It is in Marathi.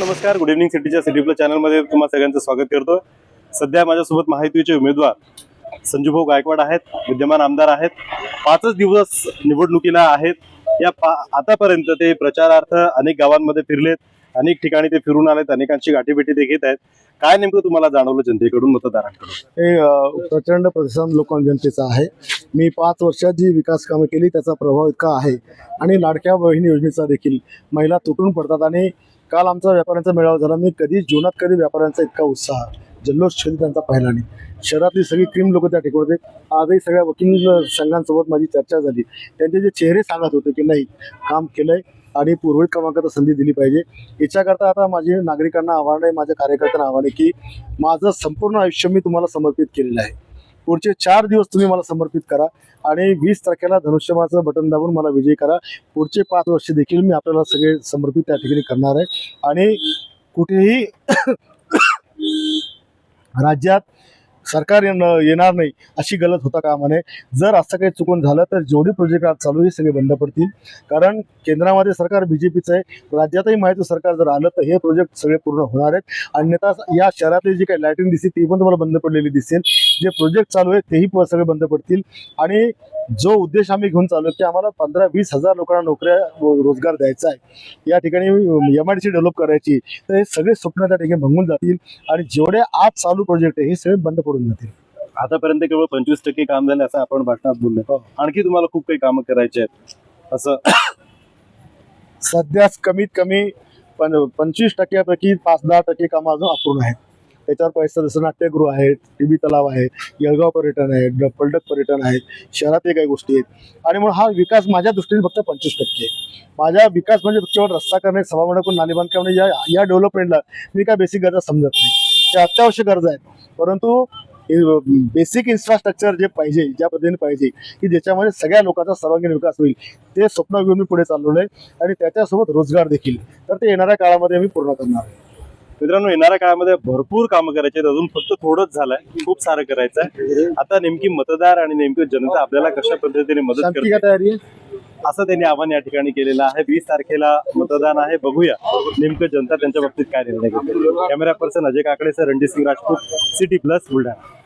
नमस्कार. गुड इव्हनिंग सिटीच्या सिटी प्लस चॅनलमध्ये तुम्हा सगळ्यांचं स्वागत करतो सध्या माझ्यासोबत महायुतीचे उमेदवार संजूभाऊ गायकवाड आहेत विद्यमान आमदार आहेत. पाचच दिवस निवडणुकीला आहेत. या पा आतापर्यंत ते प्रचारार्थ अनेक गावांमध्ये फिरलेत. अनेक ठिकाणी ते फिरून आलेत अनेकांची गाठीभेटी ते घेत आहेत. काय नेमकं तुम्हाला जाणवलं जनतेकडून मतदारांकडून? हे अ, प्रचंड प्रतिसाद लोक जनतेचा आहे. मी पाच वर्षात जी विकास कामं केली त्याचा प्रभाव इतका आहे. आणि लाडक्या बहीण योजनेचा देखील महिला तुटून पडतात. आणि काल आमचा व्यापाऱ्यांचा मेळावा झाला. मी कधी जीवनात कधी व्यापाऱ्यांचा इतका उत्साह जल्लोष कधी त्यांचा पाहिला नाही. शहरातली सगळी क्रीम लोक त्या ठिकाणी होते. आजही सगळ्या वकील संघांसोबत माझी चर्चा झाली. त्यांचे जे चेहरे सांगत होते की नाही काम केलंय आणि पूर्वी क्रमांकाचा संधी दिली पाहिजे. याच्याकरता आता माझे नागरिकांना आव्हान आहे माझ्या कार्यकर्त्यांना आव्हान आहे की माझं संपूर्ण आयुष्य मी तुम्हाला समर्पित केलेलं आहे. पुढचे चार दिवस तुम्ही मला समर्पित करा आणि वीस तारखेला धनुष्यमाचं बटन दाबून मला विजयी करा. पुढचे पाच वर्ष देखील मी आपल्याला सगळे समर्पित त्या ठिकाणी करणार आहे. आणि कुठेही राज्यात सरकार येणं येणार नाही अशी गलत होता कामा नये जर असं काही चुकून झालं तर जेवढी प्रोजेक्ट आज चालू आहे, हे सगळे बंद पडतील. कारण केंद्रामध्ये सरकार बी जे पीचं आहे. राज्यातही माहिती सरकार जर आलं तर हे प्रोजेक्ट सगळे पूर्ण होणार आहेत. अन्यथा या शहरातली जी काही लाईटिंग दिसते ती पण तुम्हाला बंद पडलेली दिसेल. जे प्रोजेक्ट चालू आहेत तेही सगळे बंद पडतील. आणि जो उद्देश आम्ही घेऊन चालू की आम्हाला पंधरा वीस हजार लोकांना नोकऱ्या रोजगार द्यायचा आहे. या ठिकाणी M I D C develop करायची तर हे सगळे स्वप्न त्या ठिकाणी भंगून जातील. आणि जेवढे आज चालू प्रोजेक्ट आहे हे सगळे बंद पडून जातील. आतापर्यंत केवळ पंचवीस टक्के काम झाले असं आपण भाषणात बोललो हो. आणखी तुम्हाला खूप काही कामं करायची आहेत असं. सध्याच कमीत कमी पण पंचवीस टक्क्यापैकी पाच दहा टक्के कामं अजून अपूर्ण आहेत. त्याच्यावर पैसा जसं नाट्यगृह आहे टीबी तलाव आहे येळगाव पर्यटन आहे ड- पर्यटन आहे शहरातही काही गोष्टी आहेत. आणि म्हणून हा विकास माझ्या दृष्टीने फक्त पंचवीस टक्के आहे. माझ्या विकास म्हणजे केवळ रस्ता करणे सभामंडप करून नाली बांधकाम या या डेव्हलपमेंटला मी काय बेसिक गरजा समजत नाही. त्या अत्यावश्यक गरजा आहेत. परंतु बेसिक इन्फ्रास्ट्रक्चर जे पाहिजे ज्या पद्धतीने पाहिजे की ज्याच्यामध्ये सगळ्या लोकांचा सर्वांगीण विकास होईल ते स्वप्न घेऊन मी पुढे चाललेलो आहे. आणि त्याच्यासोबत रोजगार देखील. तर ते येणाऱ्या काळामध्ये मी पूर्ण करणार आहे. मित्रांनो येणाऱ्या काळामध्ये भरपूर कामं करायचे आहेत. अजून फक्त थोडंच झालंय. खूप सारं करायचं आहे आता नेमकी मतदार आणि नेमकी जनता आपल्याला कशा पद्धतीने मदत करते? असं त्यांनी आव्हान या ठिकाणी केलेलं आहे. वीस तारखेला मतदान आहे. बघूया नेमकं जनता त्यांच्या बाबतीत काय निर्णय घेते. Camera person Ajay Kakade sir Ranjit Singh Rajput city plus Buldhana.